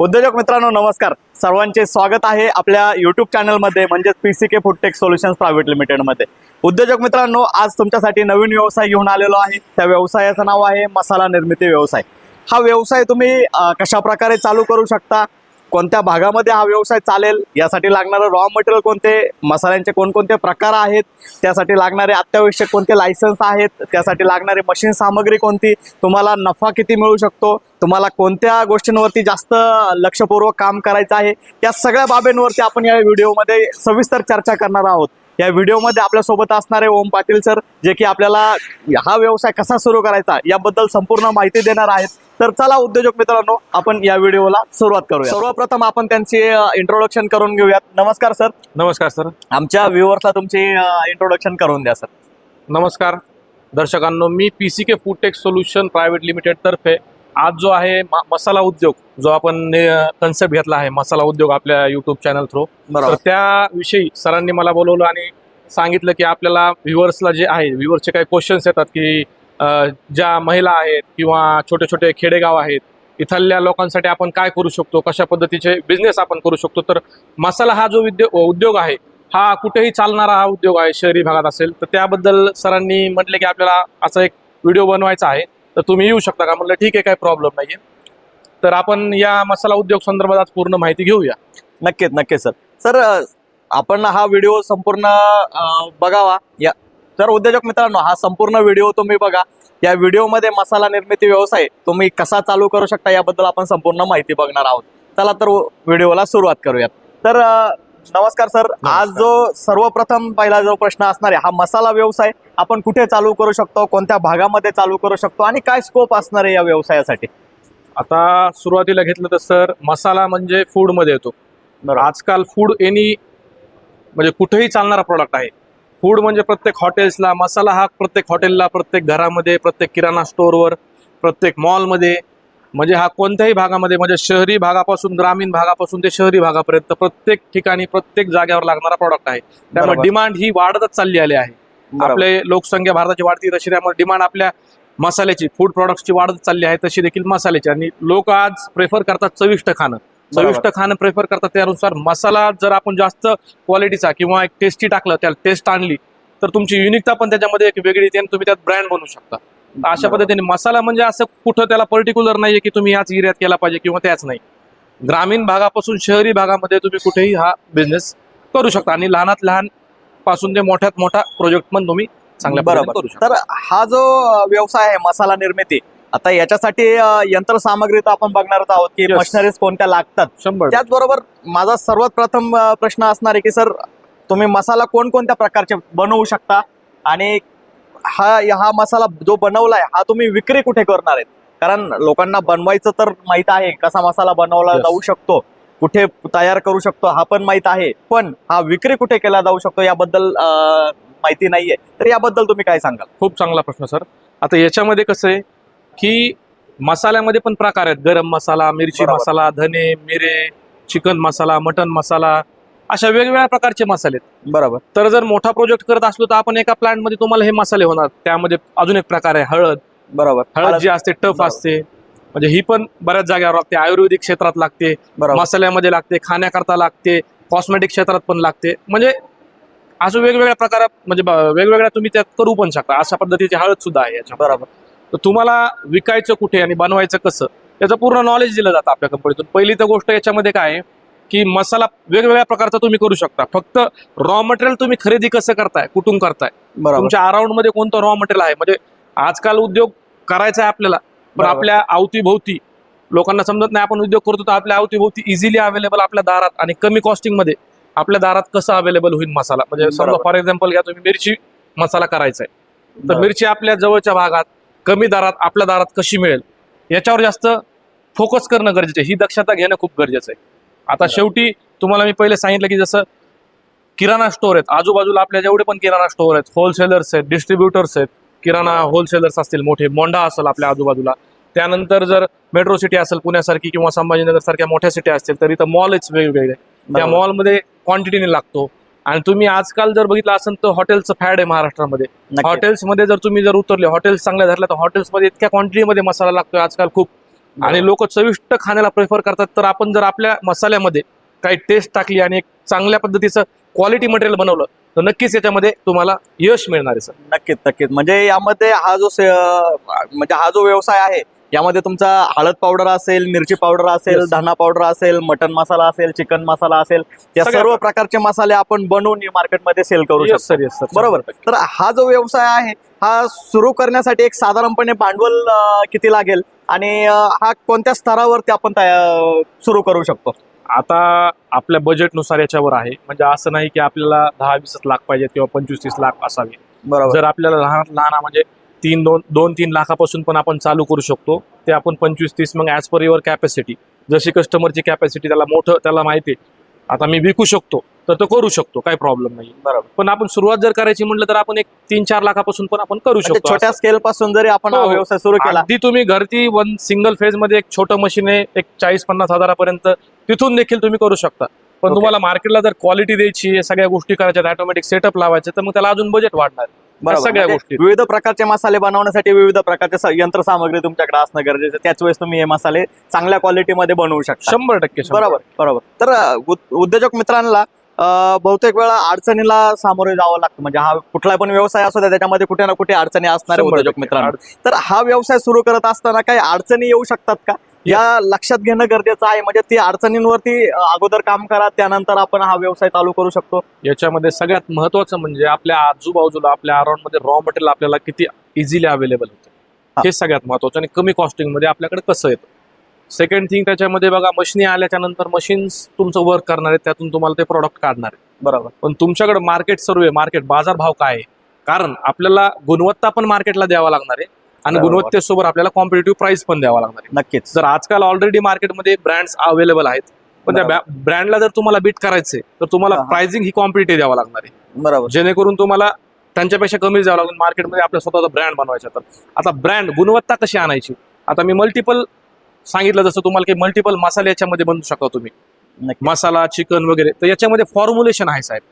उद्योजक मित्रांनो नमस्कार. सर्वांचे स्वागत आहे आपल्या युट्यूब चॅनलमध्ये म्हणजेच P C K foodtech solutions private लिमिटेडमध्ये उद्योजक मित्रांनो आज तुमच्यासाठी नवीन व्यवसाय घेऊन आलेलो आहे. त्या व्यवसायाचं नाव आहे मसाला निर्मिती व्यवसाय. हा व्यवसाय तुम्ही कशा प्रकारे चालू करू शकता? कोणत्या भागामध्ये हा व्यवसाय चालेल? यासाठी लागणारं रॉ मटेरियल कोणते? मसाल्यांचे कोणकोणते प्रकार आहेत? त्यासाठी लागणारे अत्यावश्यक कोणते लायसन्स आहेत? त्यासाठी लागणारी मशीन सामग्री कोणती? तुम्हाला नफा किती मिळू शकतो? तुम्हाला कोणत्या गोष्टींवरती जास्त लक्षपूर्वक काम करायचं आहे? या सगळ्या बाबींवरती आपण या व्हिडिओमध्ये सविस्तर चर्चा करणार आहोत. या व्हिडिओमध्ये आपल्यासोबत असणारे ओम पाटील सर जे की आपल्याला हा व्यवसाय कसा सुरू करायचा याबद्दल संपूर्ण माहिती देणार आहेत. तर चला उद्योजक मित्रांनो आपण या व्हिडिओला सुरुवात करूया. सर्वप्रथम आपण त्यांचे इंट्रोडक्शन करून घेऊयात. नमस्कार सर. नमस्कार सर. आमच्या व्ह्युअर्सला तुमचे इंट्रोडक्शन करून द्या सर. नमस्कार. दर्शकांनो मी P C K foodtech solution private limited तर्फे आज जो आहे मसाला उद्योग जो आपण कन्सेप्ट घेतला आहे मसाला उद्योग आपल्या युट्यूब चॅनल थ्रू तर त्याविषयी सरांनी मला बोलवलं आणि सांगितलं की आपल्याला व्ह्युअर्सला जे आहे व्ह्युअर्सचे काही क्वेश्चन्स येतात की ज्या महिला आहेत किंवा छोटे छोटे खेडेगाव आहेत इथल्या लोकांसाठी आपण काय करू शकतो कशा पद्धतीचे बिझनेस आपण करू शकतो. तर मसाला हा जो उद्योग उद्योग आहे हा कुठेही चालणारा हा उद्योग आहे शहरी भागात असेल तर त्याबद्दल सरांनी म्हटले की आपल्याला असा एक व्हिडिओ बनवायचा आहे. तर तुम्ही येऊ शकता का? म्हटलं ठीक आहे काही प्रॉब्लेम नाही तर आपण या मसाला उद्योग संदर्भात आज पूर्ण माहिती घेऊया. नक्कीच नक्कीच सर. सर आपण हा व्हिडिओ संपूर्ण बघावा. या तर उद्योजक मित्रांनो हा संपूर्ण व्हिडिओ तुम्ही बघा. या व्हिडिओमध्ये मसाला निर्मिती व्यवसाय तुम्ही कसा चालू करू शकता याबद्दल आपण संपूर्ण माहिती बघणार आहोत. चला तर व्हिडिओला सुरुवात करूयात. तर नमस्कार सर. आज जो सर्वप्रथम पहिला जो प्रश्न असणार आहे हा मसाला व्यवसाय आपण कुठे चालू करू शकतो कोणत्या भागामध्ये चालू करू शकतो आणि काय स्कोप असणार आहे या व्यवसायासाठी? आता सुरुवातीला घेतलं तर सर मसाला म्हणजे फूडमध्ये येतो. आजकाल फूड एनी म्हणजे कुठेही चालणारा प्रॉडक्ट आहे. फूड म्हणजे प्रत्येक हॉटेल्सला मसाला हा प्रत्येक हॉटेलला प्रत्येक घरामध्ये प्रत्येक किराणा स्टोअरवर प्रत्येक मॉलमध्ये म्हणजे हा कोणत्याही भागामध्ये म्हणजे शहरी भागापासून ग्रामीण भागापासून ते शहरी भागापर्यंत प्रत्येक ठिकाणी प्रत्येक जागेवर लागणारा प्रॉडक्ट आहे त्यामुळे. डिमांड ही वाढतच चालली आली आहे. आपले लोकसंख्या भारताची वाढती तशी त्यामुळे डिमांड आपल्या मसाल्याची फूड प्रॉडक्टची वाढत चालली आहे तशी देखील मसाल्याची आणि लोक आज प्रेफर करतात चविष्ट खाणं. चविष्ट खाणं प्रेफर करतात त्यानुसार मसाला जर आपण जास्त क्वालिटीचा किंवा एक टेस्टी टाकलं त्याला टेस्ट आणली तर तुमची युनिकता पण त्याच्यामध्ये एक वेगळी येते आणि तुम्ही त्यात ब्रँड बनवू शकता अशा. पद्धतीने मसाला म्हणजे असं कुठं त्याला पर्टिक्युलर नाहीये की तुम्ही याच एरियात केला पाहिजे किंवा त्याच नाही. ग्रामीण भागापासून शहरी भागामध्ये तुम्ही कुठेही हा बिझनेस करू शकता आणि लहानात लहानपासून ते मोठ्यात मोठा प्रोजेक्ट पण तुम्ही चांगल्या बरोबर. करू शकता. तर हा जो व्यवसाय आहे मसाला निर्मिती आता याच्यासाठी यंत्रसामग्री तर आपण बघणारच आहोत की. मशिनरीज कोणत्या लागतात. शंभर. त्याचबरोबर माझा सर्वात प्रथम प्रश्न असणार आहे की सर तुम्ही मसाला कोणकोणत्या प्रकारचे बनवू शकता? आणि हा हा मसाला जो बनवलाय हा तुम्ही विक्री कुठे करणार आहेत कारण लोकांना बनवायचं तर माहीत आहे कसा मसाला बनवला Yes. जाऊ शकतो कुठे तयार करू शकतो हा पण माहीत आहे. पण हा विक्री कुठे केला जाऊ शकतो याबद्दल माहिती नाहीये. तर याबद्दल तुम्ही काय सांगाल? खूप चांगला प्रश्न सर. आता याच्यामध्ये कसं आहे की मसाल्यामध्ये पण प्रकार आहेत. गरम मसाला मिरची. मसाला धने मिरे चिकन मसाला मटन मसाला अशा वेगवेगळ्या प्रकारचे मसाले आहेत. बरोबर. तर जर मोठा प्रोजेक्ट करत असलो तर आपण एका प्लांटमध्ये तुम्हाला हे मसाले होणार. त्यामध्ये अजून एक प्रकार आहे हळद. बरोबर. हळद जी असते टफ. असते. म्हणजे ही पण बऱ्याच जागेवर लागते. आयुर्वेदिक क्षेत्रात लागते. बरोबर. मसाल्यामध्ये लागते खाण्याकरता लागते कॉस्मेटिक क्षेत्रात पण लागते. म्हणजे असं वेगवेगळ्या प्रकारात म्हणजे वेगवेगळ्या तुम्ही त्यात करू पण शकता. अशा पद्धतीची हळद सुद्धा आहे याच्या बरोबर. तर तुम्हाला विकायचं कुठे आणि बनवायचं कसं याचं पूर्ण नॉलेज दिलं जातं आपल्या कंपनीतून पहिली तर गोष्ट याच्यामध्ये काय आहे की मसाला वेगवेगळ्या प्रकारचा तुम्ही करू शकता. फक्त रॉ मटेरियल तुम्ही खरेदी कसं करताय कुठून करताय? तुमच्या अराउंडमध्ये कोणतं रॉ मटेरियल आहे? म्हणजे आजकाल उद्योग करायचा आहे आपल्याला पण. आपल्या अवतीभोवती लोकांना समजत नाही आपण उद्योग करतो तर आपल्या अवतीभोवती इझिली अवेलेबल आपल्या दारात आणि कमी कॉस्टिंगमध्ये आपल्या दारात कसं अवेलेबल होईल मसाला? म्हणजे समजा. फॉर एक्झाम्पल घ्या तुम्ही मिरची मसाला करायचा आहे. तर. मिरची आपल्या जवळच्या भागात कमी दारात आपल्या दारात कशी मिळेल? याच्यावर जास्त फोकस करणं गरजेचं आहे. ही दक्षता घेणं खूप गरजेचं आहे. आता. शेवटी तुम्हाला मी पहिले सांगितलं की जसं किराणा स्टोअर आहेत आजूबाजूला आपल्या जेवढे पण किराणा स्टोअर आहेत होलसेलर्स आहेत डिस्ट्रीब्युटर्स आहेत किराणा होलसेलर्स असतील मोठे मोंडा असेल आपल्या आजूबाजूला त्यानंतर जर मेट्रो सिटी असेल पुण्यासारखी किंवा संभाजीनगर सारख्या मोठ्या सिटी असतील तर इथं मॉलच वेगवेगळे त्या. मॉलमध्ये क्वांटिटीने लागतो आणि तुम्ही आजकाल जर बघितलं असेल तर हॉटेलचं फॅड आहे महाराष्ट्रामध्ये. हॉटेल्समध्ये जर तुम्ही जर उतरले हॉटेल्स चांगल्या धरल्या तर हॉटेल्समध्ये इतक्या क्वांटिटीमध्ये मसाला लागतोय आजकाल खूप आणि लोक चविष्ट खाण्याला प्रेफर करतात. तर आपण जर आपल्या मसाल्यामध्ये काही टेस्ट टाकली आणि एक चांगल्या पद्धतीचं क्वालिटी मटेरियल बनवलं तर नक्कीच याच्यामध्ये तुम्हाला यश मिळणार आहे सर नक्कीच नक्कीच. म्हणजे यामध्ये हा जो म्हणजे हा जो व्यवसाय आहे यामध्ये तुमचा हळद पावडर असेल मिरची पावडर असेल. धना पावडर असेल मटन मसाला असेल चिकन मसाला असेल या सर्व प्रकारचे मसाले आपण बनवून मार्केटमध्ये सेल करू शकतो. सर येस सर बरोबर. तर हा जो व्यवसाय आहे हा सुरू करण्यासाठी एक साधारणपणे भांडवल किती लागेल? आणि हा कोणत्या स्तरावरती आपण सुरू करू शकतो? आता आपल्या बजेटनुसार याच्यावर आहे. म्हणजे असं नाही की आपल्याला दहा वीस लाख पाहिजेत किंवा पंचवीस तीस लाख असावे. बरोबर. जर आपल्याला लहान लहान म्हणजे तीन दोन दोन तीन लाखापासून पण आपण चालू करू शकतो. ते आपण पंचवीस तीस मग ॲज पर युअर कॅपॅसिटी जशी कस्टमरची कॅपॅसिटी त्याला मोठं त्याला माहिती आहे. आता मी विकू शकतो तर तो करू शकतो काही प्रॉब्लेम नाही. बरोबर. पण आपण सुरुवात जर करायची म्हटलं तर आपण एक तीन चार लाखापासून पण आपण करू शकतो छोट्या. स्केल पासून जरी आपण हा हो. व्यवसाय सुरू केला अगदी तुम्ही घरती वन सिंगल फेजमध्ये एक छोटं मशीन आहे एक चाळीस पन्नास हजारापर्यंत तिथून देखील तुम्ही करू शकता. पण. तुम्हाला मार्केटला जर क्वालिटी द्यायची सगळ्या गोष्टी करायच्या ऑटोमॅटिक सेटअप लावायचे तर मग त्याला अजून बजेट वाढणार. सगळ्या म्हणजे गोष्टी. विविध प्रकारचे मसाले बनवण्यासाठी विविध प्रकारचे यंत्रसामग्री तुमच्याकडे असणं गरजेचं आहे. त्याच वेळेस तुम्ही हे मसाले चांगल्या क्वालिटीमध्ये बनवू शकता. शंभर टक्के बरोबर बरोबर. तर उद्योजक मित्रांना बहुतेक वेळा अडचणीला सामोरे जावं लागतं. म्हणजे हा कुठला पण व्यवसाय असू द्या त्याच्यामध्ये कुठे ना कुठे अडचणी असणार उद्योजक. मित्रांनो. तर हा व्यवसाय सुरू करत असताना काही अडचणी येऊ शकतात का? या लक्षात घेणं गरजेचं आहे. म्हणजे ती अडचणींवरती अगोदर काम करा त्यानंतर आपण हा व्यवसाय चालू करू शकतो. याच्यामध्ये सगळ्यात महत्वाचं म्हणजे आपल्या आजूबाजूला आपल्या अराउंडमध्ये रॉ मटेरियल आपल्याला किती इझिली अवेलेबल. होतं. हे. सगळ्यात महत्वाचं आणि कमी कॉस्टिंगमध्ये आपल्याकडे कसं येतं? सेकंड थिंग त्याच्यामध्ये बघा मशिनी आल्याच्यानंतर मशीन्स तुमचं वर्क करणार आहेत त्यातून तुम्हाला ते प्रॉडक्ट काढणार आहे बरोबर. पण तुमच्याकडे मार्केट सर्व आहे मार्केट बाजार भाव काय आहे? कारण आपल्याला गुणवत्ता पण मार्केटला द्यावा लागणार आहे. आणि. गुणवत्तेसोबत आपल्याला कॉम्पिटेटिव्ह प्राइस पण द्यावा लागणार नक्कीच. जर आजकाल ऑलरेडी मार्केटमध्ये ब्रँड्स अवेलेबल आहेत पण त्या. ब्रँडला जर तुम्हाला बीट करायचंय तर तुम्हाला. प्राइसिंग ही. कॉम्पिटेटिव्ह द्यावा लागणार आहे. बरोबर. जेणेकरून तुम्हाला त्यांच्यापेक्षा कमी द्यावं लागेल मार्केटमध्ये आपल्या स्वतःचा ब्रँड बनवायचा तर. आता ब्रँड गुणवत्ता कशी आणायची? आता मी मल्टिपल सांगितलं जसं तुम्हाला की मल्टिपल मसाले याच्यामध्ये बनवू शकता तुम्ही. मसाला चिकन वगैरे तर याच्यामध्ये फॉर्म्युलेशन आहे साहेब.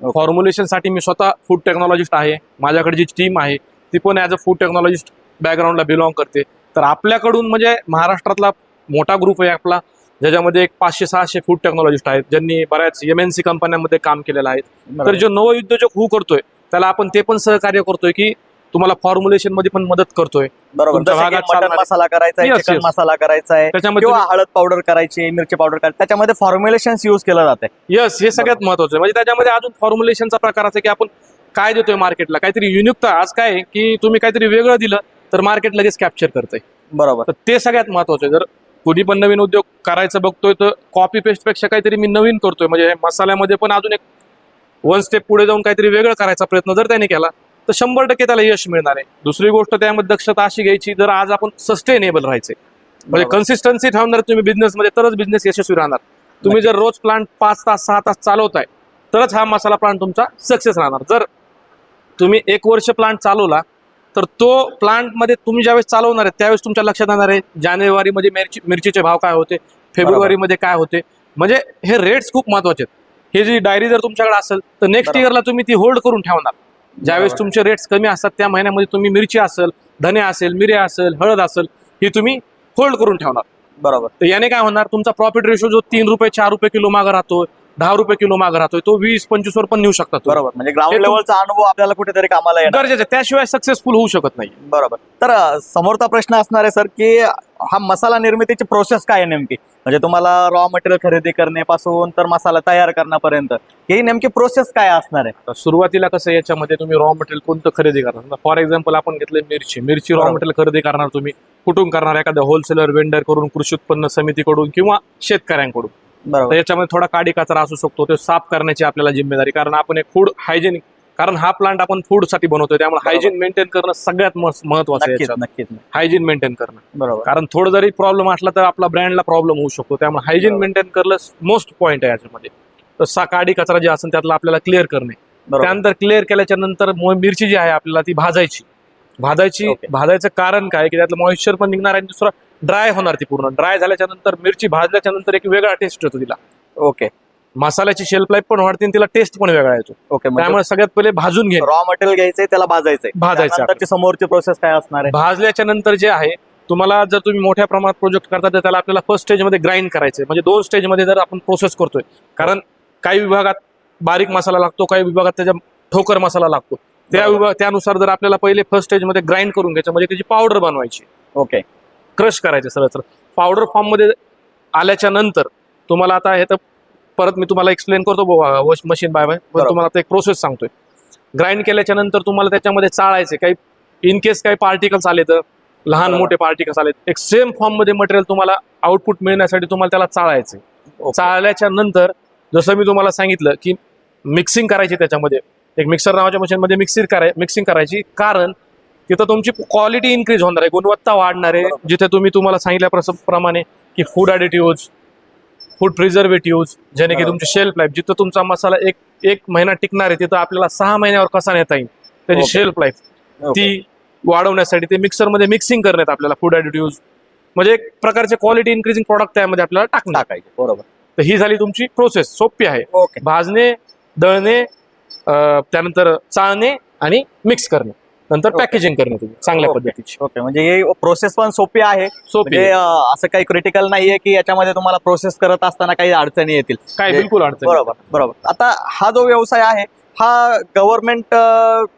Okay. फॉर्म्युलेशनसाठी मी स्वतः फूड टेक्नॉलॉजिस्ट आहे. माझ्याकडे जी टीम आहे ती पण ॲज अ फूड टेक्नॉलॉजिस्ट बॅकग्राऊंडला बिलॉंग करते. तर आपल्याकडून म्हणजे महाराष्ट्रातला मोठा ग्रुप आहे आपला ज्याच्यामध्ये एक पाचशे सहाशे फूड टेक्नॉलॉजिस्ट आहेत ज्यांनी बऱ्याच एम एन सी कंपन्यांमध्ये काम केलेलं आहे तर. जो नवउद्योजक हू करतोय त्याला आपण ते पण सहकार्य करतोय की तुम्हाला फॉर्म्युलेशनमध्ये पण मदत करतोय. बरोबर. मसाला करायचा आहे चिकन. मसाला करायचा आहे त्याच्यामध्ये हळद पावडर करायची मिरची पावडर करायची त्याच्यामध्ये फॉर्म्युलेशन युज केलं जाते यस हे सगळ्यात महत्वाचं आहे. म्हणजे त्याच्यामध्ये अजून फॉर्म्युलेशनचा प्रकार असा की आपण काय देतोय मार्केटला काहीतरी युनिकता आज काय की तुम्ही काहीतरी वेगळं दिलं तर मार्केट लगेच कॅप्चर करतंय. बरोबर. तर ते सगळ्यात महत्वाचं आहे. जर कुणी पण नवीन उद्योग करायचं बघतोय तर कॉपी पेस्टपेक्षा काहीतरी मी नवीन करतोय. म्हणजे मसाल्यामध्ये पण अजून एक वन स्टेप पुढे जाऊन काहीतरी वेगळं करायचा प्रयत्न जर त्याने केला तर शंभर टक्के त्याला यश मिळणार आहे. दुसरी गोष्ट त्यामध्ये दक्षता अशी घ्यायची जर आज आपण सस्टेनेबल राहायचे म्हणजे. कन्सिस्टन्सी ठेवणार तुम्ही बिझनेसमध्ये तरच बिझनेस यशस्वी राहणार. तुम्ही जर रोज प्लांट पाच तास सहा तास चालवताय तरच हा मसाला प्लांट तुमचा सक्सेस राहणार. जर तुम्ही एक वर्ष प्लांट चालवला तर तो प्लांटमध्ये तुम्ही ज्यावेळेस चालवणार आहे त्यावेळेस तुमच्या लक्षात येणार आहे जानेवारीमध्ये मिरची मिरचीचे भाव काय होते फेब्रुवारीमध्ये काय होते. म्हणजे हे रेट्स खूप महत्त्वाचे आहेत. हे जी डायरी जर तुमच्याकडे असेल तर नेक्स्ट. इयरला तुम्ही ती होल्ड करून ठेवणार. ज्यावेळेस. तुमचे रेट्स कमी असतात त्या महिन्यामध्ये तुम्ही मिरची असेल धने असेल मिरे असेल हळद असेल ही तुम्ही होल्ड करून ठेवणार. बरोबर. तर याने काय होणार तुमचा प्रॉफिट रेशो जो तीन रुपये चार रुपये किलो मागे राहतो दहा रुपये किलो मागे राहतोय तो वीस पंचवीस वर पण नेऊ शकता तुम्ही. बरोबर म्हणजे ग्राउंड लेवलचा अनुभव आपल्याला कुठेतरी कामाला येणार. गरजेचं आहे. त्याशिवाय सक्सेसफुल होऊ शकत नाही. बरोबर. तर अ, समोरचा प्रश्न असणार आहे सर की हा मसाला निर्मितीची प्रोसेस काय आहे नेमकी? म्हणजे तुम्हाला रॉ मटेरियल खरेदी करण्यापासून तर मसाला तयार करण्यापर्यंत ही नेमकी प्रोसेस काय असणार आहे? तर सुरुवातीला कसं आहे, याच्यामध्ये तुम्ही रॉ मटेरियल कोणतं खरेदी करणार? फॉर एक्झाम्पल आपण घेतलं मिरची. मिरची रॉ बरोबर. मटेरियल खरेदी करणार तुम्ही. कुठून करणार? एखाद्या होलसेलर वेंडरकडून कृषी उत्पन्न समितीकडून किंवा शेतकऱ्यांकडून. तर याच्यामध्ये थोडा काडी कचरा असू शकतो ते साफ करण्याची आपल्याला जिम्मेदारी. कारण आपण एक फूड हायजेनिक कारण हा प्लांट आपण फूडसाठी बनवतोय त्यामुळे. हायजीन मेंटेन करणं सगळ्यात मह- महत्वाचं आहे हायजीन मेंटेन करणं. बरोबर. कारण थोडं जरी प्रॉब्लेम असला तर आपला ब्रँडला प्रॉब्लेम होऊ शकतो. त्यामुळे हायजीन. मेंटेन करणं मोस्ट पॉईंट आहे याच्यामध्ये. तर सा काडी कचरा जे असेल त्यातला आपल्याला क्लिअर करणे. त्यानंतर क्लिअर केल्याच्यानंतर मिरची जी आहे आपल्याला ती भाजायची. भाजायची Okay. भाजायचं कारण काय? की त्यातलं मॉइश्चर पण निघणार आणि दुसरं ड्राय होणार ती पूर्ण. ड्राय झाल्याच्यानंतर मिरची भाजल्याच्या नंतर एक वेगळा टेस्ट येतो तिला. ओके मसाल्याची शेल्फ लाईफ पण वाढते आणि तिला टेस्ट पण वेगळा येतो. ओके म्हणजे त्यामुळे सगळ्यात पहिले भाजून घे. रॉ मटेरियल घ्यायचंय त्याला भाजायचंय. भाजायचं समोरची प्रोसेस काय असणार आहे? भाजल्याच्या नंतर जे आहे तुम्हाला जर तुम्ही मोठ्या प्रमाणात प्रोजेक्ट करता तर त्याला आपल्याला फर्स्ट स्टेजमध्ये ग्राइंड करायचे म्हणजे दोन स्टेजमध्ये जर आपण प्रोसेस करतोय. कारण काही विभागात बारीक मसाला लागतो काही विभागात त्याच्या ठोकर मसाला लागतो. त्या. विभाग त्यानुसार जर आपल्याला पहिले फर्स्ट स्टेजमध्ये ग्राइंड करून घ्यायचं म्हणजे त्याची पावडर बनवायची. ओके क्रश करायचे सरळ सरळ. पावडर फॉर्ममध्ये आल्याच्यानंतर तुम्हाला आता हे तर परत मी तुम्हाला एक्सप्लेन करतो मशीन बाय बाय. तुम्हाला आता एक प्रोसेस सांगतोय. ग्राइंड केल्याच्यानंतर तुम्हाला त्याच्यामध्ये चाळायचे काही इन केस काही पार्टिकल्स आले तर लहान. मोठे पार्टिकल्स आले एक सेम फॉर्ममध्ये मटेरियल तुम्हाला आउटपुट मिळण्यासाठी तुम्हाला त्याला चाळायचे चाळल्याच्या नंतर जसं मी तुम्हाला सांगितलं की मिक्सिंग करायची त्याच्यामध्ये एक मिक्सर नावाच्या मशीनमध्ये मिक्सिंग कराय मिक्सिंग करायची. कारण तिथं तुमची क्वालिटी इन्क्रीज होणार आहे गुणवत्ता वाढणार आहे. जिथे तुम्ही तुम्हाला सांगितल्या प्रस- प्रमाणे की फूड ॲडिटिव्ह फूड प्रिझर्वेटिव्ह ज्याने की. तुमची शेल्फ लाईफ जिथं तुमचा मसाला एक एक महिना टिकणार आहे तिथं आपल्याला सहा महिन्यावर कसा नेता येईल? त्याची. शेल्फ लाईफ ती वाढवण्यासाठी ते मिक्सरमध्ये मिक्सिंग करण्यात आपल्याला फूड ॲडिटिव्ह म्हणजे एक प्रकारचे क्वालिटी इन्क्रीजिंग प्रॉडक्ट त्यामध्ये आपल्याला टाकणार. टाकायचे. बरोबर. तर ही झाली तुमची प्रोसेस सोपी आहे. भाजणे दळणे त्यानंतर चाळणे आणि मिक्स करणे नंतर. पॅकेजिंग करणे तुम्ही चांगल्या. पद्धतीची ओके म्हणजे ही प्रोसेस पण सोपी आहे सोपी म्हणजे असं काही क्रिटिकल नाहीये की याच्यामध्ये तुम्हाला प्रोसेस करत असताना काही अडचणी येतील काय जे- बिलकुल अडचण. बरोबर बरोबर आता हा जो व्यवसाय आहे हा गव्हर्नमेंट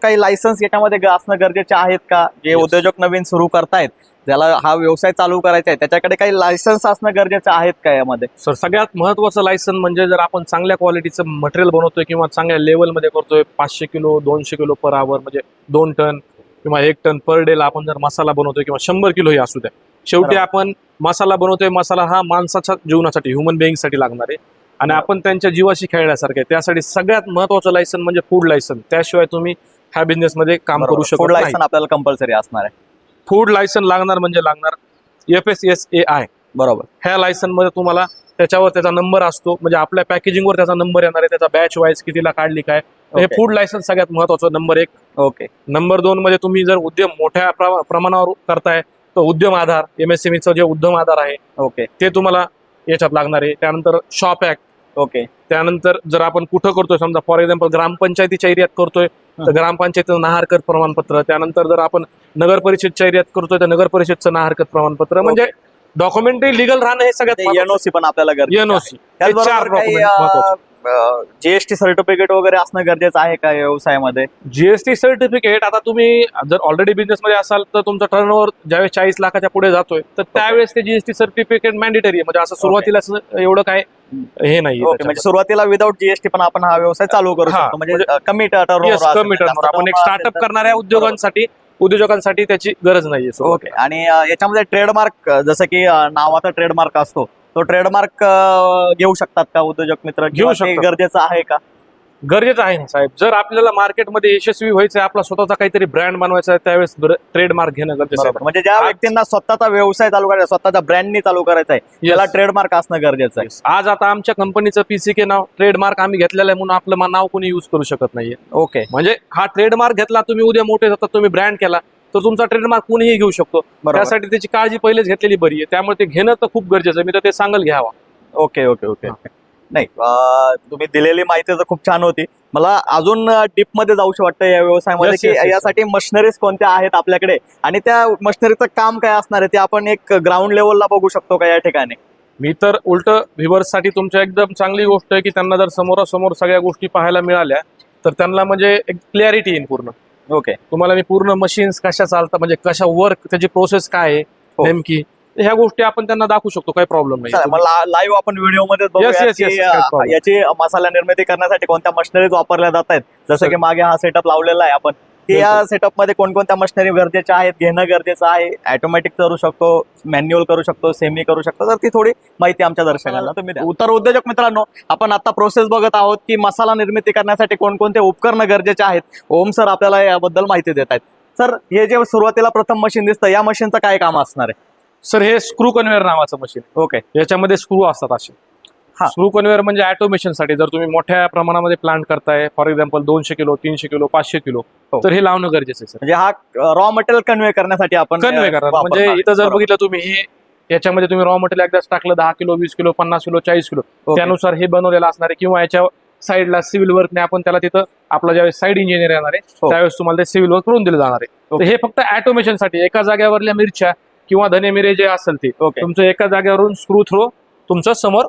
काही लायसन्स याच्यामध्ये असणं गरजेचे आहेत का जे. उद्योजक नवीन सुरू करतायत ज्याला हा व्यवसाय चालू करायचा आहे त्याच्याकडे काही लायसन्स असणं गरजेचं आहेत का यामध्ये? सर सगळ्यात महत्वाचं लायसन म्हणजे जर आपण चांगल्या क्वालिटीचं मटेरियल बनवतोय किंवा चांगल्या लेवलमध्ये करतोय पाचशे किलो दोनशे किलो पर आवर म्हणजे दोन टन किंवा एक टन पर डेला आपण जर मसाला बनवतोय किंवा शंभर किलो ही असू द्या. शेवटी. आपण मसाला बनवतोय मसाला हा माणसाच्या जीवनासाठी ह्युमन बेईंगसाठी लागणार आहे. आणि. आपण त्यांच्या जीवाशी खेळण्यासारखे त्यासाठी सगळ्यात महत्वाचं लायसन म्हणजे फूड लायसन त्याशिवाय तुम्ही ह्या बिझनेसमध्ये काम करू शकत लायसन आपल्याला कंपल्सरी असणार आहे. फूड लायसन लागणार म्हणजे लागणार F S S A I बरोबर. ह्या लायसनमध्ये तुम्हाला त्याच्यावर त्याचा नंबर असतो म्हणजे आपल्या पॅकेजिंगवर त्याचा नंबर येणार आहे त्याचा बॅच वाईज कितीला काढली काय. हे. फूड लायसन सगळ्यात महत्वाचं नंबर एक. ओके. नंबर दोन मध्ये तुम्ही जर उद्यम मोठ्या प्र- प्रमाणावर करताय तर उद्यम आधार एम एस चं जे उद्यम आधार आहे ओके. ते तुम्हाला याच्यात लागणार आहे. त्यानंतर शॉप ऍक्ट ओके त्यानंतर जर आपण कुठं करतोय समजा फॉर एक्झाम्पल ग्रामपंचायतीच्या एरियात करतोय तर. ग्रामपंचायतीचं नाहरकत प्रमाणपत्र त्यानंतर जर आपण नगर परिषदच्या एरियात करतोय तर नगर परिषदचं नाहरकत प्रमाणपत्र म्हणजे डॉक्युमेंटरी लिगल राहणं हे सगळ्यात. एनओसी पण आपल्याला. एनओसी जीएसटी सर्टिफिकेट वगैरे असणं गरजेचं आहे का व्यवसायामध्ये? जीएसटी सर्टिफिकेट आता तुम्ही जर ऑलरेडी बिझनेस मध्ये असाल तर तुमचा टर्नओव्हर ज्यावेळेस चाळीस लाखाच्या पुढे जातोय तर त्यावेळेस ते जीएसटी सर्टिफिकेट मॅन्डेटरी आहे. म्हणजे असं सुरुवातीला एवढं काय हे नाही म्हणजे सुरुवातीला विदाऊट जीएसटी पण आपण हा व्यवसाय चालू करू शकतो. म्हणजे अ, कमी टर्नओव्हर कमी टर्नओव्हर आपण एक स्टार्टअप करणाऱ्या उद्योगांसाठी उद्योजकांसाठी त्याची गरज नाहीये. ओके आणि याच्यामध्ये ट्रेडमार्क जसं की नावाचा ट्रेडमार्क असतो. तो ट्रेडमार्क घेऊ शकतात का उद्योजक मित्र? किंवा ते शकतात. गरजेचं आहे का? गरजेचं आहे ना साहेब. जर आपल्याला मार्केटमध्ये यशस्वी व्हायचं आहे आपला स्वतःचा काहीतरी ब्रँड बनवायचा आहे त्यावेळेस ट्रेडमार्क घेणं गरजेचं बरोबर. आहे म्हणजे ज्या आज- व्यक्तींना स्वतःचा व्यवसाय चालू करायचा स्वतःच्या ब्रँडनी चालू करायचा आहे त्याला Yes. ट्रेडमार्क असणं गरजेचं आहे. आज आता आमच्या कंपनीचं पीसीके नाव ट्रेडमार्क आम्ही घेतलेलं आहे म्हणून आपलं मा- नाव कोणी युज करू शकत नाहीये. ओके म्हणजे हा ट्रेडमार्क घेतला तुम्ही उद्या मोठे जातात तुम्ही ब्रँड केला. तर तुमचा ट्रेडमार्क कोणीही घेऊ शकतो. त्यासाठी त्याची काळजी पहिलेच घेतलेली बरी आहे. त्यामुळे ते घेणं तर खूप गरजेचं आहे. मी तर ते सांगल घ्यावा. Okay okay okay. नाही तुम्ही दिलेली माहिती तर खूप छान होती. मला अजून डीपमध्ये जाऊशी वाटतं या व्यवसायामध्ये की यासाठी मशिनरीज कोणत्या आहेत आपल्याकडे? आणि त्या मशिनरीचं काम काय असणार आहे ते आपण एक ग्राउंड लेवलला बघू शकतो का या ठिकाणी? मी तर उलटसाठी तुमच्या एकदम चांगली गोष्ट आहे की त्यांना जर समोरासमोर सगळ्या गोष्टी पाहायला मिळाल्या तर त्यांना म्हणजे एक क्लॅरिटी येईल पूर्ण. ओके तुम्हाला मी पूर्ण मशीन्स कशा चालतात म्हणजे कशा वर्क त्याची प्रोसेस काय आहे हो. नेमकी ह्या गोष्टी आपण त्यांना दाखवू शकतो काही प्रॉब्लेम नाही लाईव्ह आपण व्हिडिओमध्ये Yes, yes, yes, yes. याची मसाला निर्मिती करण्यासाठी कोणत्या मशिनरीज वापरल्या जात आहेत जसं. की मागे हा सेटअप लावलेला आहे आपण की या सेटअपमध्ये कोणकोणत्या मशिनरी गरजेच्या आहेत घेणं गरजेचं आहे ऑटोमॅटिक करू शकतो मॅन्युअल करू शकतो सेमी करू शकतो तर ती थोडी माहिती आमच्या दर्शकांना तुम्ही द्या. उत्तर उद्योजक मित्रांनो आपण आता प्रोसेस बघत आहोत की मसाला निर्मिती करण्यासाठी कोणकोणते उपकरणं गरजेचे आहेत. ओम सर आपल्याला याबद्दल माहिती देत आहेत. सर हे जे सुरुवातीला प्रथम मशीन दिसतं या मशीनचं काय काम असणार आहे? सर हे स्क्रू कन्व्हेअर नावाचं मशीन ओके याच्यामध्ये स्क्रू असतात असे. हा. स्क्रू कन्व्हेअर म्हणजे ऑटोमेशनसाठी जर तुम्ही मोठ्या प्रमाणामध्ये प्लांट करताय फॉर एक्झाम्पल दोनशे किलो तीनशे किलो पाचशे किलो हो. तर हे लावणं गरजेचं आहे सर म्हणजे हा रॉ मटेरियल कन्वे करण्यासाठी आपण कन्वे अं, करा म्हणजे. इथं जर. बघितलं तुम्ही हे याच्यामध्ये तुम्ही रॉ मटेरियल एकदाच टाकलं दहा किलो वीस किलो पन्नास किलो चाळीस किलो. त्यानुसार हे बनवलेलं असणार आहे किंवा याच्या साईडला सिव्हिल वर्कने आपण त्याला तिथं आपला ज्यावेळेस साईड इंजिनियर येणार आहे हो. त्यावेळेस तुम्हाला ते सिव्हिल वर्क करून दिलं जाणार आहे. हे फक्त ऑटोमेशनसाठी एका जागेवरल्या मिरच्या किंवा धने मिरे जे असेल ते तुमचं एका जागेवरून स्क्रू थ्रो तुमचं समोर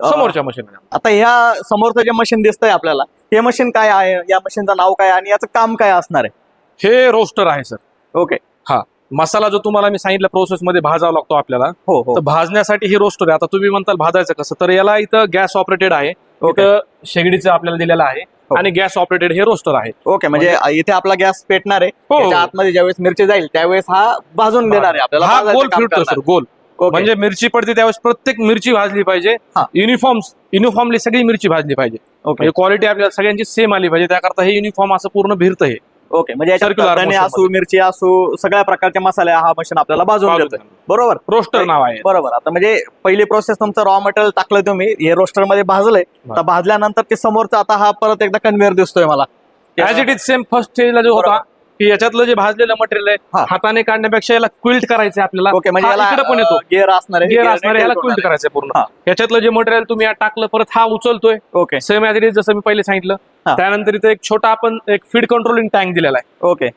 समोरच्या मशीन आता ह्या समोरचं जे मशीन दिसतंय आपल्याला हे मशीन काय आहे? या मशीनचं नाव काय आणि याचं काम काय असणार आहे? हे रोस्टर आहे सर ओके मसाला जो तुम्हाला मी सांगितलं प्रोसेस मध्ये भाजावा लागतो आपल्याला हो हो. तर भाजण्यासाठी हे रोस्टर आहे. आता तुम्ही म्हणताल भाजायचं कसं? तर याला इथं गॅस ऑपरेटेड आहे. इथं शेगडीचं आपल्याला दिलेलं आहे. हो. आणि गॅस ऑपरेटेड हे रोस्टर आहे. ओके म्हणजे इथे आपला गॅस पेटणार आहे. हो. आतमध्ये ज्यावेळेस मिरची जाईल त्यावेळेस हा भाजून देणार आहे आपल्याला. हा गोल फिरतो. सर गोल. म्हणजे मिरची पडते त्यावेळेस प्रत्येक मिरची भाजली पाहिजे. युनिफॉर्म युनिफॉर्मली सगळी मिरची भाजली पाहिजे. ओके म्हणजे क्वालिटी आपल्याला सगळ्यांची सेम आली पाहिजे. त्याकरता हे युनिफॉर्म असं पूर्ण भिरतं हे. ओके म्हणजे असू मिरची असू सगळ्या प्रकारचे मसाले हा मशीन आपल्याला भाजून देतोय. बरोबर? रोस्टर नाव आहे. बरोबर. आता म्हणजे पहिली प्रोसेस तुमचं रॉ मटेरियल टाकलं तुम्ही हे रोस्टरमध्ये भाजलंय. तर भाजल्यानंतर ते समोरचा आता हा परत एकदा कन्व्हेअर दिसतोय मला. As it is same first स्टेजला जो होता. की याच्यातलं जे भाजलेलं मटेरियल हा. आहे हाताने काढण्यापेक्षा याला क्विल्ट करायचं आहे आपल्याला ओके म्हणजे हा याला इकडे पण येतो गिअर असणार गिअर असणार याला क्विल्ट करायचं आहे पूर्ण हा. याच्यातलं जे मटेरियल तुम्ही यात टाकलं परत हा उचलतोय. ओके सेम इज जसं मी पहिले सांगितलं हा. त्यानंतर इथे एक छोटा आपण एक फीड कंट्रोलिंग टँक दिलेला आहे ओके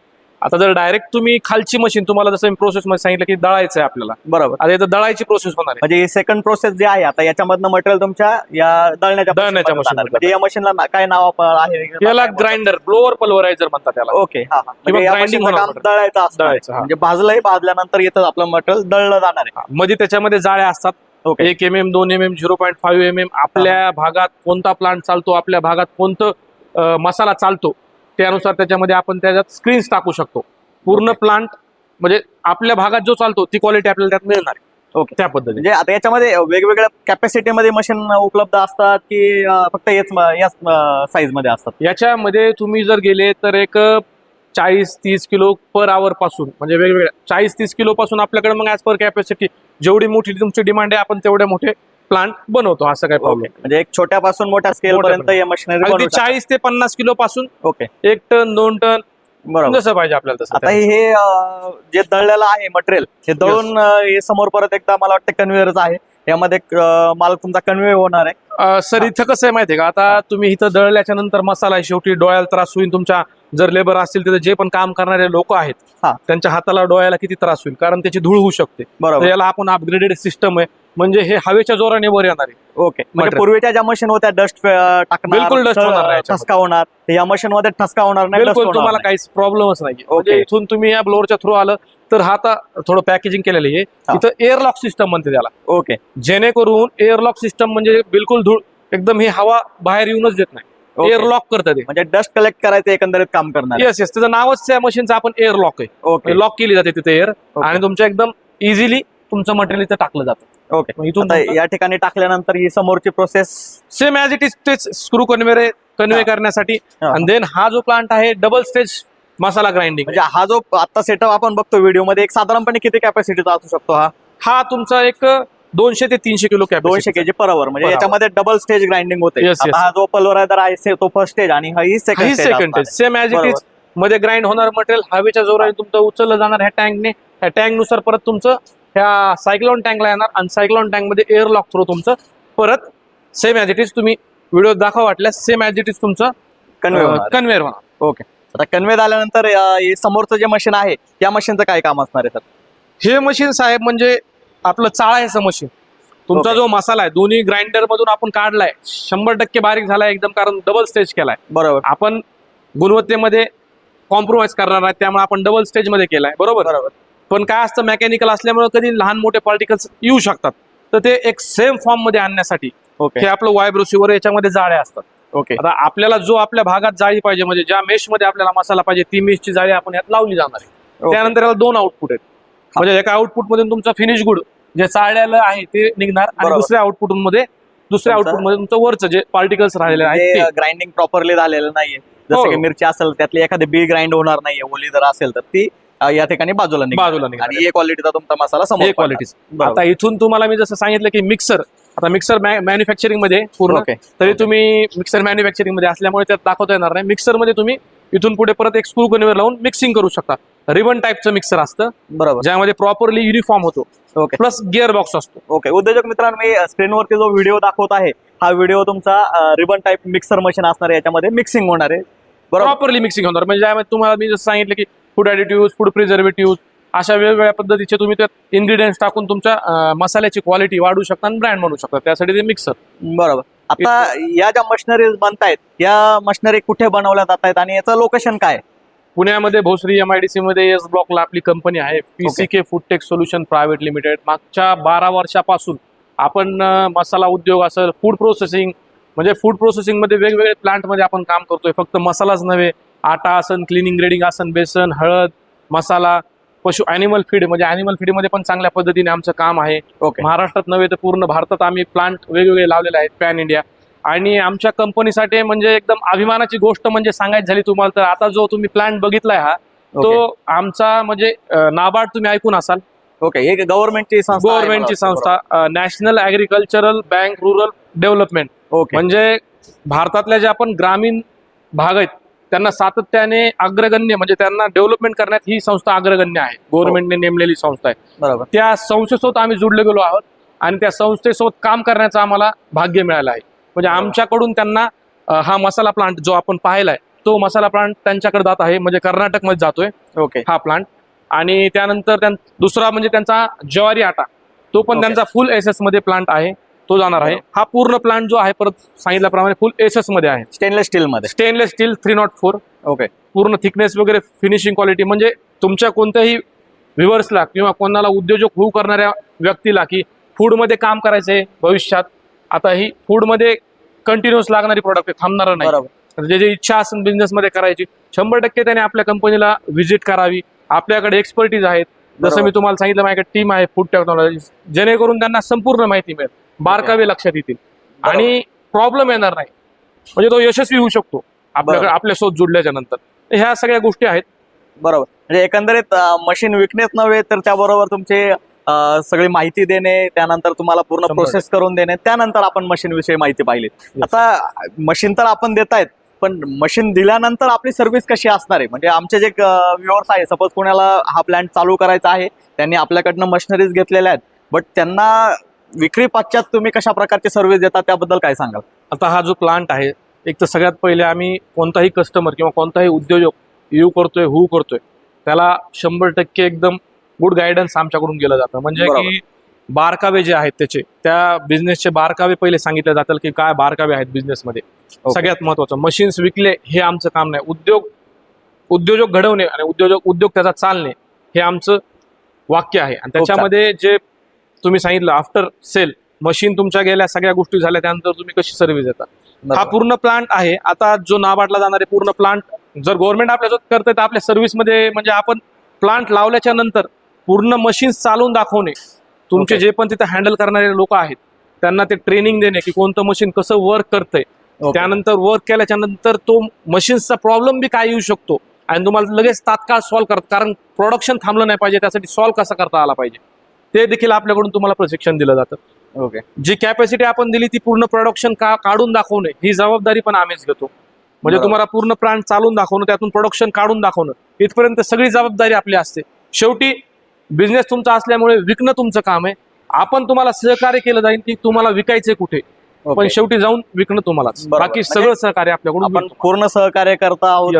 आता जर डायरेक्ट तुम्ही खालची मशीन तुम्हाला जसं मी प्रोसेस मध्ये सांगितलं की दळायचं आहे आपल्याला. बरोबर. आता इथं दळायची प्रोसेस होणार आहे. म्हणजे सेकंड प्रोसेस जे आहे आता याच्यामधनं मटेरियल तुमच्या या दळण्याच्या दळण्याच्या machine मध्ये. मध्ये म्हणजे या मशीनला काय नाव आप- आहे? याला ग्राइंडर ब्लोअर पल्वरायझर म्हणतात त्याला ओके हा हा. म्हणजे या grinding होणार दळायचं असतं. दळायचं, हा. म्हणजे भाजलंय भाजल्यानंतर येतं आपलं मटेरियल दळलं जाणार आहे. मध्ये त्याच्यामध्ये जाळ्या असतात. ओके एक एम एम दोन M M zero point five M M आपल्या भागात कोणता प्लांट चालतो आपल्या भागात कोणतं अं, मसाला चालतो त्यानुसार त्याच्यामध्ये आपण त्याच्यात स्क्रीन्स टाकू शकतो. पूर्ण. प्लांट म्हणजे आपल्या भागात जो चालतो ती क्वालिटी आपल्याला त्यात मिळणार आहे. ओके त्या पद्धतीने. म्हणजे आता याच्यामध्ये वेगवेगळ्या कॅपॅसिटी मध्ये मशीन उपलब्ध असतात की अं, फक्त याच साईजमध्ये असतात? याच्यामध्ये तुम्ही जर गेले तर एक चाळीस तीस किलो पर आवर पासून म्हणजे वेगवेगळ्या चाळीस तीस किलो पासून आपल्याकडे मग ऍज पर कॅपॅसिटी जेवढी मोठी तुमची डिमांड आहे आपण तेवढे मोठे प्लांट बनवतो असं काय प्रॉब्लेम म्हणजे एक छोट्यापासून मोठ्या स्केल पर्यंत. या मशिनरी. चाळीस ते पन्नास किलो पासून ओके. एक टन दोन टन बरोबर. जसं पाहिजे आपल्याला तसं आता हे जे दळलेलं आहे मटेरियल हे दळून हे समोर परत एकदा मला वाटतं कन्व्हेअरच आहे. यामध्ये माल तुमचा कन्व्हे होणार आहे. सर इथं कसं आहे माहितीये का? आता तुम्ही इथं दळल्याच्या नंतर मसाला शेवटी डोळ्याला त्रास होईल. तुमच्या जर लेबर असतील तिथे जे पण काम करणारे लोक आहेत हा. त्यांच्या हाताला डोळ्याला किती त्रास होईल? कारण त्याची धूळ होऊ शकते. बरोबर. याला आपण अपग्रेडेड सिस्टम आहे. म्हणजे हे हवेच्या जोराने वर येणार आहे ओके म्हणजे. पूर्वीच्या ज्या मशीन होत्या डस्ट टाकणार बिलकुल dust ठस- होणार नाही. ठसका होणार तर या मशीन मध्ये ठसका होणार नाही dust बिलकुल होणार तुम्हाला नाही. काहीच प्रॉब्लेमच नाही ओके. म्हणजे इथून तुम्ही या ब्लोअरच्या थ्रू आलं तर हा आता थोडं पॅकेजिंग केलेलं आहे हा. इथं एअरलॉक सिस्टम म्हणते त्याला ओके जेणेकरून एअरलॉक सिस्टम म्हणजे बिलकुल धूळ एकदम ही हवा बाहेर येऊनच देत नाही ओके. एअरलॉक करतं ते म्हणजे डस्ट कलेक्ट करायचं एकंदरित काम करणार. येस येस त्याचं नावच त्या मशीनचं आपण एअर लॉक आहे ओके लॉक केली जाते तिथे एअर. आणि तुमच्या एकदम इझिली तुमचं मटेरियल इथं टाकलं जातं ओके इथून आता या ठिकाणी टाकल्यानंतर ही समोरची process same as it is तेच स्क्रू कन्वे कन्वे हा. करण्यासाठी. हा. आणि देन हा जो प्लांट आहे डबल स्टेज मसाला ग्राइंडिंग म्हणजे हा जो आता सेटअप आपण बघतो व्हिडिओमध्ये एक साधारणपणे किती कॅपॅसिटीचा असू शकतो हा? हा तुमचा एक दोनशे ते तीनशे किलो दोनशे कॅपॅसिटी केजी पर आवर म्हणजे Per hour. याच्यामध्ये डबल स्टेज ग्राइंडिंग होते. Yes, yes. आता हा जो पल्वरायझर आहे से- तो फर्स्ट स्टेज आणि हा second second same as it. इजमध्ये grind होणार मटेरियल हवेच्या जोराने तुमचं उचललं जाणार ह्या टँकने ह्या टँकनुसार परत तुमचं ह्या सायक्लॉन टँकला येणार आणि सायक्लॉन टँकमध्ये एअर लॉक थ्रू तुमचं. परत सेम ऍज इट इज तुम्ही व्हिडिओ दाखवा वाटल्यास सेम ऍज इट इज तुमचं कन्वे कन्वेअर होणार. ओके आता कन्वे झाल्यानंतर समोरचं जे मशीन आहे त्या मशीनचं काय काम असणार आहे सर हे मशीन साहेब म्हणजे आपलं चाळायचं मशीन तुमचा Okay. जो मसाला आहे दोन्ही ग्राइंडर मधून आपण काढलाय. शंभर टक्के बारीक झालाय एकदम कारण डबल स्टेज केलाय. बरोबर. आपण गुणवत्तेमध्ये कॉम्प्रोमाइज करणार नाही त्यामुळे आपण डबल स्टेजमध्ये केलाय. बरोबर? बरोबर. पण काय असतं मेकॅनिकल असल्यामुळे कधी लहान मोठे पार्टिकल्स येऊ शकतात. तर ते एक सेम फॉर्ममध्ये आणण्यासाठी. हे आपलं वायब्रोसिवर याच्यामध्ये जाळ्या असतात. ओके आता आपल्याला जो आपल्या भागात जाळी पाहिजे म्हणजे ज्या मेशमध्ये आपल्याला मसाला पाहिजे ती मेशची जाळी आपण यात लावली जाणार आहे. त्यानंतर याला दोन आउटपुट आहेत. म्हणजे एका आउटपुट मधून तुमचं फिनिश गुड जे चाळलेलं आहे ते निघणार. आणि. दुसऱ्या आउटपुटमध्ये दुसऱ्या आउटपुटमध्ये तुमचं वरचं जे पार्टिकल्स राहिलेले आहेत ते. ग्राइंडिंग प्रॉपरली झालेलं नाहीये. जसं हो. की मिरची असेल त्यातली एखादी बी ग्राइंड होणार नाहीये ओली जर असेल तर ती या ठिकाणी बाजूला निघणार. बाजूला निघणार. आणि हे क्वालिटीचा तुमचा मसाला समोर बरोबर. आता इथून तुम्हाला मी जसं सांगितलं की मिक्सर आता मिक्सर मॅन्युफॅक्चरिंगमध्ये पूर्ण ओके तरी तुम्ही मिक्सर मॅन्युफॅक्चरिंगमध्ये असल्यामुळे त्यात दाखवता येणार नाही. मिक्सरमध्ये तुम्ही इथून पुढे परत एक स्क्रू कन्वेअर लावून मिक्सिंग करू शकता. रिबन टाईपचं मिक्सर असतं. बरोबर. ज्यामध्ये प्रॉपरली युनिफॉर्म होतो. ओके प्लस गिअर बॉक्स असतो. ओके उद्योजक मित्रांनो मी स्क्रीनवरती जो व्हिडिओ दाखवत आहे हा व्हिडिओ तुमचा रिबन टाईप मिक्सर मशीन असणार आहे. याच्यामध्ये मिक्सिंग होणार आहे. बरोबर. प्रॉपरली मिक्सिंग होणार. म्हणजे ज्यामध्ये तुम्हाला मी जसं सांगितलं की फूड ॲडिटिव्ह फूड प्रिझर्वेटिव्ह अशा वेगवेगळ्या पद्धतीचे तुम्ही त्यात इन्ग्रेडियंट्स टाकून तुमच्या मसाल्याची क्वालिटी वाढवू शकता आणि ब्रँड बनवू शकता. त्यासाठी ते मिक्सर बरोबर. आता या ज्या मशिनरीज बनतायत या मशिनरी कुठे बनवल्या जात आहेत आणि याचं लोकेशन काय? पुण्यामध्ये Bhosari M I D C मध्ये एस ब्लॉकला आपली कंपनी आहे. PC K Foodtech Solution Private Limited मागच्या बारा वर्षापासून आपण मसाला उद्योग असेल फूड प्रोसेसिंग म्हणजे फूड प्रोसेसिंगमध्ये वेगवेगळे प्लांटमध्ये आपण काम करतोय. फक्त मसालाच नव्हे आटा असन क्लिनिंग ग्रेडिंग असन बेसन हळद मसाला पशु अॅनिमल फीड म्हणजे अॅनिमल फीडमध्ये पण चांगल्या पद्धतीने आमचं काम आहे. ओके महाराष्ट्रात नव्हे तर पूर्ण भारतात आम्ही प्लांट वेगवेगळे लावलेले आहेत पॅन इंडिया आणि आमच्या कंपनीसाठी म्हणजे एकदम अभिमानाची गोष्ट म्हणजे सांगायची झाली तुम्हाला तर आता जो तुम्ही प्लांट बघितलाय हा तो आमचा म्हणजे नाबार्ड तुम्ही ऐकून असाल. ओके हे गव्हर्नमेंटची गव्हर्नमेंटची. संस्था National Agricultural Bank Rural Development okay म्हणजे भारतातल्या ज्या आपण ग्रामीण भाग आहेत त्यांना सातत्याने अग्रगण्य म्हणजे त्यांना डेव्हलपमेंट करण्यात ही संस्था अग्रगण्य आहे. गव्हर्नमेंटने नेमलेली संस्था आहे. बरोबर. त्या संस्थेसोबत आम्ही जुडले गेलो आहोत आणि त्या संस्थेसोबत काम करण्याचं आम्हाला भाग्य मिळालं आहे. म्हणजे. आमच्याकडून त्यांना हा मसाला प्लांट जो आपण पाहिलाय तो मसाला प्लांट त्यांच्याकडे जात आहे. म्हणजे कर्नाटकमध्ये जातोय. ओके. हा प्लांट आणि त्यानंतर त्यां- दुसरा म्हणजे त्यांचा ज्वारी आटा तो पण. त्यांचा फुल एस एसमध्ये प्लांट आहे. तो जाणार आहे. हा पूर्ण प्लांट जो आहे परत सांगितल्याप्रमाणे फुल एस एसमध्ये आहे. स्टेनलेस स्टील मध्ये. Stainless steel three nought four okay पूर्ण थिकनेस वगैरे फिनिशिंग क्वालिटी म्हणजे तुमच्या कोणत्याही व्ह्युअर्सला किंवा कोणाला उद्योजक होऊ करणाऱ्या व्यक्तीला की फूडमध्ये काम करायचंय भविष्यात आता ही फूडमध्ये कंटिन्युअस लागणारी प्रोडक्ट आहे थांबणार नाही. जे जे इच्छा असेल बिझनेसमध्ये करायची शंभर टक्के त्याने आपल्या कंपनीला व्हिजिट करावी. आपल्याकडे एक्सपर्टीज आहेत. जसं. मी तुम्हाला सांगितलं माझ्याकडे टीम आहे फूड टेक्नॉलॉजी जेणेकरून त्यांना संपूर्ण माहिती मिळेल. बारकावे लक्षात येतील. आणि प्रॉब्लेम येणार नाही. म्हणजे तो यशस्वी होऊ शकतो आपल्याकडे. आपल्यासोबत जुडल्याच्या नंतर. ह्या सगळ्या गोष्टी आहेत. बरोबर. म्हणजे एकंदरीत मशीन विकणेच नव्हे तर त्याबरोबर तुमचे सगळी माहिती देणे त्यानंतर तुम्हाला पूर्ण प्रोसेस करून देणे त्यानंतर आपण मशीन विषयी माहिती पाहिली. आता मशीन तर आपण देतायत पण मशीन दिल्यानंतर आपली सर्व्हिस कशी असणार आहे? म्हणजे आमचे जे व्ह्युअर्स आहे सपोज कोणाला हा प्लॅन्ट चालू करायचा आहे त्यांनी आपल्याकडनं मशिनरीज घेतलेल्या आहेत बट त्यांना विक्री पश्चात तुम्ही कशा प्रकारची सर्व्हिस देता त्याबद्दल काय सांगाल? आता हा जो प्लांट आहे एक तर सगळ्यात पहिले आम्ही कोणताही कस्टमर किंवा कोणताही उद्योजक यू करतोय हू करतोय त्याला शंभर टक्के एकदम गुड गायडन्स आमच्याकडून केलं जातं. म्हणजे. की बारकावे जे आहेत त्याचे त्या बिझनेसचे बारकावे पहिले सांगितले जातात की काय बारकावे आहेत बिझनेसमध्ये सगळ्यात महत्वाचं मशीन्स विकले हे आमचं काम नाही. उद्योग उद्योजक घडवणे आणि उद्योजक उद्योग त्याचा चालणे हे आमचं वाक्य आहे. आणि. त्याच्यामध्ये जे तुम्ही सांगितलं आफ्टर सेल मशीन तुमच्या गेल्या सगळ्या गोष्टी झाल्या त्यानंतर तुम्ही कशी सर्व्हिस देता? हा. पूर्ण प्लांट आहे. आता जो नाबार्डला जाणारे पूर्ण प्लांट जर गव्हर्नमेंट आपल्यासोबत करते तर आपल्या सर्व्हिसमध्ये म्हणजे आपण प्लांट लावल्याच्या नंतर पूर्ण मशीन्स चालवून दाखवणे. तुमचे. जे पण तिथे हँडल करणारे लोक आहेत त्यांना ते ट्रेनिंग देणे की कोणतं मशीन कसं वर्क करतंय. त्यानंतर वर्क केल्याच्यानंतर तो मशीन्सचा प्रॉब्लेम बी काय येऊ शकतो? आणि तुम्हाला लगेच तात्काळ सॉल्व्ह करत कारण प्रोडक्शन थांबलं नाही पाहिजे त्यासाठी सॉल्व्ह कसा करता आला पाहिजे? ते देखील आपल्याकडून तुम्हाला प्रशिक्षण दिलं जातं. ओके जी कॅपॅसिटी आपण दिली ती पूर्ण प्रोडक्शन का काढून दाखवणे ही जबाबदारी पण आम्हीच घेतो. म्हणजे. तुम्हाला पूर्ण प्लांट चालून दाखवणं त्यातून प्रोडक्शन काढून दाखवणं इथपर्यंत सगळी जबाबदारी आपली असते. शेवटी बिझनेस तुमचा असल्यामुळे विकणं तुमचं काम आहे. आपण तुम्हाला सहकार्य केलं जाईल की तुम्हाला विकायचे कुठे? पण. शेवटी जाऊन विकणं तुम्हालाच. बरोबर. बाकी म्हणजे सगळं सहकार्य आपल्याकडून आपण पूर्ण सहकार्य करता आहोत.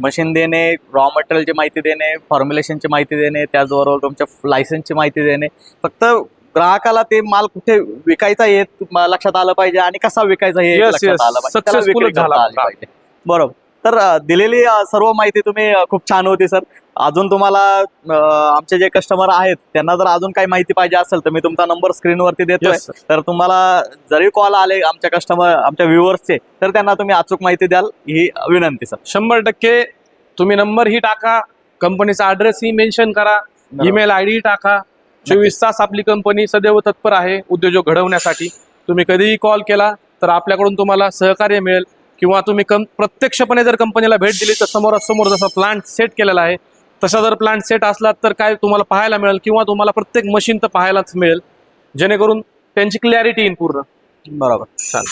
मशीन देणे रॉ मटेरियलची माहिती देणे फॉर्म्युलेशनची माहिती देणे त्याचबरोबर तुमच्या लायसन्सची माहिती देणे. फक्त ग्राहकाला ते माल कुठे विकायचा हे म- लक्षात आलं पाहिजे आणि कसा विकायचा हे लक्षात. आलं पाहिजे. विक्री झाला. पाहिजे. बरोबर. तर दिलेली सर्व माहिती तुम्ही खूप छान होती सर. अजून तुम्हाला आमचे जे कस्टमर आहेत त्यांना जर अजून काही माहिती पाहिजे असेल तर मी तुमचा नंबर स्क्रीनवरती देतोय. Yes. तर तुम्हाला जरी कॉल आले आमच्या कस्टमर आमच्या व्ह्युअर्सचे तर त्यांना तुम्ही अचूक माहिती द्याल ही विनंती सर शंभर टक्के तुम्ही नंबर ही टाका कंपनीचा ऍड्रेस ही मेन्शन करा ईमेल आय डी टाका. चोवीस तास आपली कंपनी सदैव तत्पर आहे उद्योजक घडवण्यासाठी. तुम्ही कधीही कॉल केला तर आपल्याकडून तुम्हाला सहकार्य मिळेल. किंवा तुम्ही कं प्रत्यक्षपणे जर कंपनीला भेट दिली तर समोरासमोर जसा प्लांट सेट केलेला आहे तसा जर प्लांट सेट असला तर काय तुम्हाला पाहायला मिळेल किंवा तुम्हाला प्रत्येक मशीन तर पाहायलाच मिळेल. जेणेकरून त्यांची क्लॅरिटी येईल पूर्ण. बरोबर.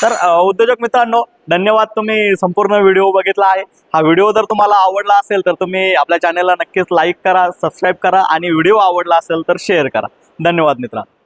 तर उद्योजक मित्रांनो धन्यवाद तुम्ही संपूर्ण व्हिडिओ बघितला आहे. हा व्हिडिओ जर तुम्हाला आवडला असेल तर तुम्ही आपल्या चॅनलला नक्कीच लाईक करा सबस्क्राईब करा आणि व्हिडिओ आवडला असेल तर शेअर करा. धन्यवाद मित्रांनो.